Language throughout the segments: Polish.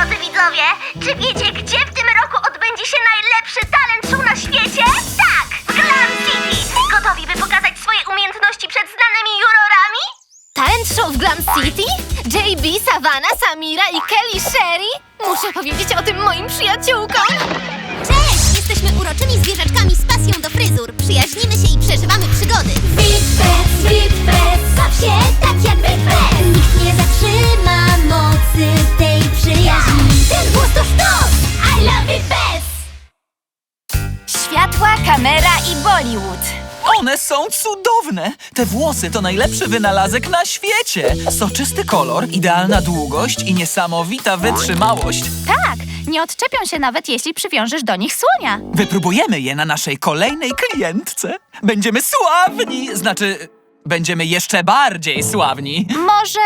Drodzy widzowie, czy wiecie, gdzie w tym roku odbędzie się najlepszy talent show na świecie? Tak, w Glam City! Gotowi, by pokazać swoje umiejętności przed znanymi jurorami? Talent show w Glam City? JB, Savannah, Samira i Kelly Sherry? Muszę powiedzieć o tym moim przyjaciółkom. Cześć! Jesteśmy uroczymi zwierzaczkami z pasją do fryzur. Przyjaźnimy się i przeżywamy przygody. Witbez, Witbez, są cudowne! Te włosy to najlepszy wynalazek na świecie! Soczysty kolor, idealna długość i niesamowita wytrzymałość. Tak, nie odczepią się nawet jeśli przywiążesz do nich słonia. Wypróbujemy je na naszej kolejnej klientce. Będziemy sławni! Znaczy, będziemy jeszcze bardziej sławni. Może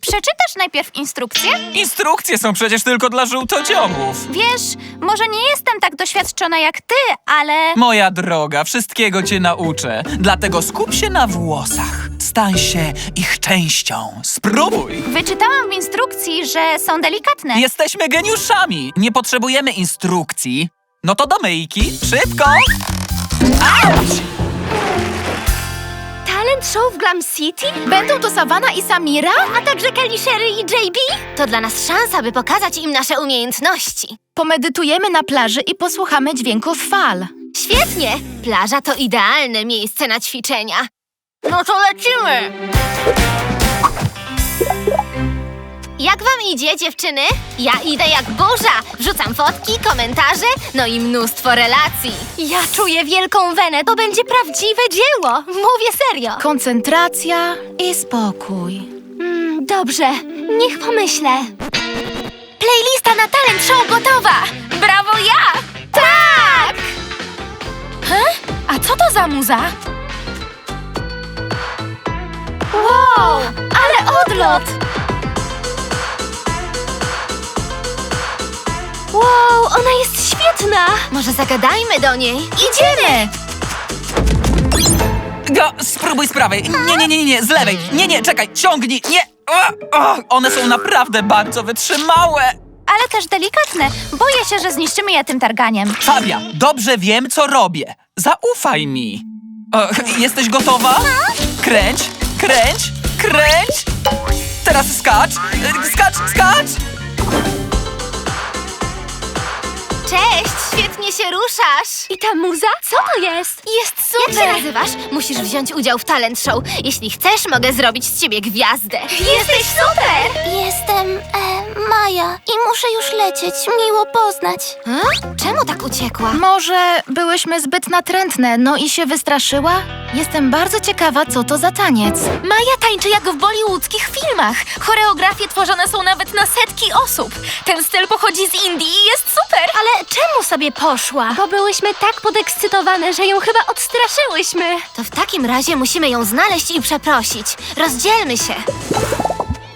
przeczytasz najpierw instrukcję? Instrukcje są przecież tylko dla żółtodziobów. Wiesz, może nie jestem tak doświadczona jak ty, ale... Moja droga, wszystkiego cię nauczę. Dlatego skup się na włosach. Stań się ich częścią. Spróbuj! Wyczytałam w instrukcji, że są delikatne. Jesteśmy geniuszami! Nie potrzebujemy instrukcji. No to do myjki, szybko! Auć! Talent show w Glam City? Będą to Savannah i Samira? A także Kelly Sherry i JB? To dla nas szansa, by pokazać im nasze umiejętności. Pomedytujemy na plaży i posłuchamy dźwięków fal. Świetnie! Plaża to idealne miejsce na ćwiczenia. No to lecimy! Jak wam idzie, dziewczyny? Ja idę jak burza. Wrzucam fotki, komentarze, no i mnóstwo relacji. Ja czuję wielką wenę. To będzie prawdziwe dzieło. Mówię serio. Koncentracja i spokój. Mm, dobrze, niech pomyślę. Playlista na talent show gotowa! Brawo ja! Tak! A co to za muza? Wow, ale odlot! Ona jest świetna! Może zagadajmy do niej? Idziemy! Go, spróbuj z prawej. Nie, nie, nie, nie, z lewej. Nie, nie, czekaj, ciągnij. Nie. O, o, one są naprawdę bardzo wytrzymałe. Ale też delikatne. Boję się, że zniszczymy je tym targaniem. Fabia, dobrze wiem, co robię. Zaufaj mi. Jesteś gotowa? Kręć, kręć, kręć. Teraz skacz, skacz, skacz. Świetnie się ruszasz! I ta muza? Co to jest? Jest super! Jak się nazywasz? Musisz wziąć udział w talent show. Jeśli chcesz, mogę zrobić z ciebie gwiazdę. Jesteś super! Jestem e, Maja i muszę już lecieć. Miło poznać. A? Czemu tak uciekła? Może byłyśmy zbyt natrętne, no i się wystraszyła? Jestem bardzo ciekawa, co to za taniec. Maja tańczy jak w bollywoodzkich filmach. Choreografie tworzone są nawet na setki osób. Ten styl pochodzi z Indii i jest super. Ale czemu sobie poszła? Bo byłyśmy tak podekscytowane, że ją chyba odstraszyłyśmy. To w takim razie musimy ją znaleźć i przeprosić. Rozdzielmy się.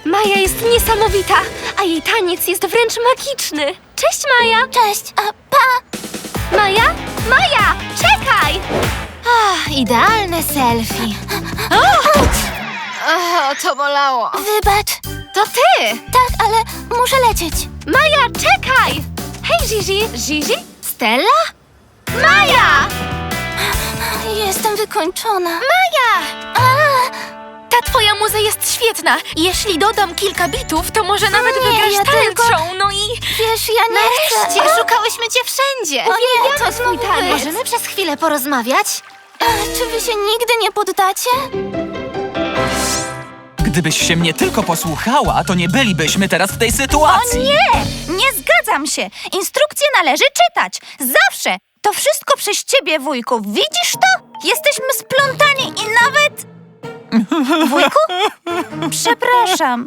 Maja jest niesamowita, a jej taniec jest wręcz magiczny. Cześć Maja! Cześć, a pa! Maja? Maja! Czekaj! Ach, idealne selfie. O, to bolało. Wybacz. To ty! Tak, ale muszę lecieć. Maja, czekaj! Hej, Gigi. Gigi? Stella? Maja! Jestem wykończona. Maja! Ta twoja muza jest świetna. Jeśli dodam kilka bitów, to może nawet Nie, wygrasz ja talent tylko- show. No i Wiesz, ja nie Nareszcie! chcę. Szukałyśmy cię wszędzie! O nie, Uwielbiamy co twój znowu wy? Możemy przez chwilę porozmawiać? A, czy wy się nigdy nie poddacie? Gdybyś się mnie tylko posłuchała, to nie bylibyśmy teraz w tej sytuacji. Nie! Nie zgadzam się! Instrukcje należy czytać! Zawsze! To wszystko przez ciebie, wujku. Widzisz to? Jesteśmy splątani i nawet... Wujku? Przepraszam.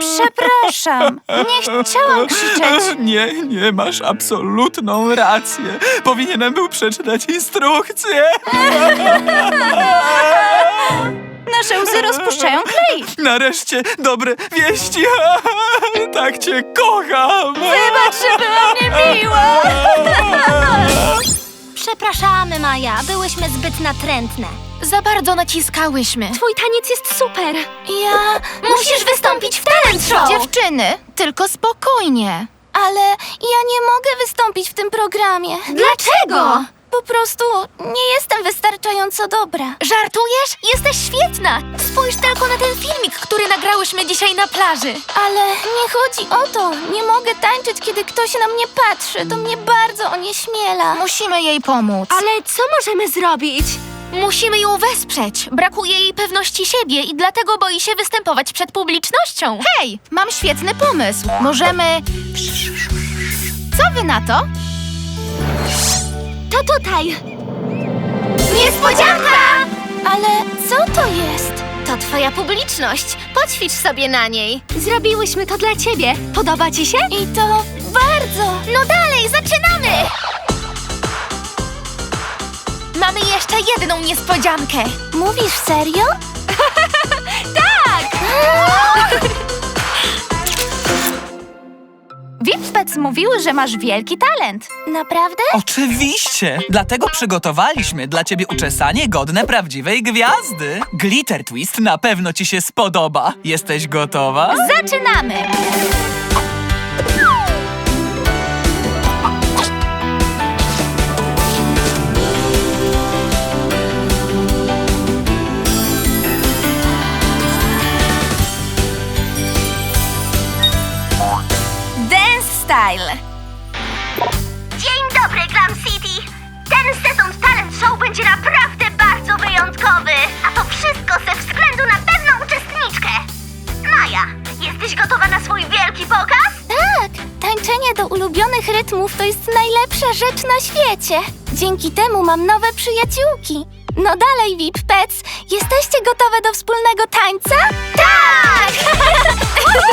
Przepraszam. Nie chciałam krzyczeć. Nie, nie, masz absolutną rację. Powinienem był przeczytać instrukcję. Nasze łzy rozpuszczają klej. Nareszcie dobre wieści. Tak cię kocham. Wybacz, że byłam niemiła. Przepraszamy, Maja. Byłyśmy zbyt natrętne. za bardzo naciskałyśmy. Twój taniec jest super. Ja... Musisz wystąpić w talent show! Dziewczyny, tylko spokojnie. Ale ja nie mogę wystąpić w tym programie. Dlaczego? Po prostu nie jestem wystarczająco dobra. Żartujesz? Jesteś świetna! Spójrz tylko na ten filmik, który nagrałyśmy dzisiaj na plaży. Ale nie chodzi o to. Nie mogę tańczyć, kiedy ktoś na mnie patrzy. To mnie bardzo onieśmiela. Musimy jej pomóc. Ale co możemy zrobić? Musimy ją wesprzeć. Brakuje jej pewności siebie i dlatego boi się występować przed publicznością. Hej, mam świetny pomysł. Możemy... Co wy na to? Tutaj. Niespodzianka! Ale co to jest? To twoja publiczność. Poćwicz sobie na niej. Zrobiłyśmy to dla ciebie. Podoba ci się? I to bardzo. No dalej, zaczynamy! Mamy jeszcze jedną niespodziankę. Mówisz serio? Wipspec mówiły, że masz wielki talent. Naprawdę? Oczywiście! Dlatego przygotowaliśmy dla ciebie uczesanie godne prawdziwej gwiazdy. Glitter Twist na pewno ci się spodoba. Jesteś gotowa? Zaczynamy! Dzień dobry, Glam City! Ten sezon Talent Show będzie naprawdę bardzo wyjątkowy. A to wszystko ze względu na pewną uczestniczkę. Maja, jesteś gotowa na swój wielki pokaz? Tak, tańczenie do ulubionych rytmów to jest najlepsza rzecz na świecie. Dzięki temu mam nowe przyjaciółki. No dalej, VIP Pets, jesteście gotowe do wspólnego tańca? Tak!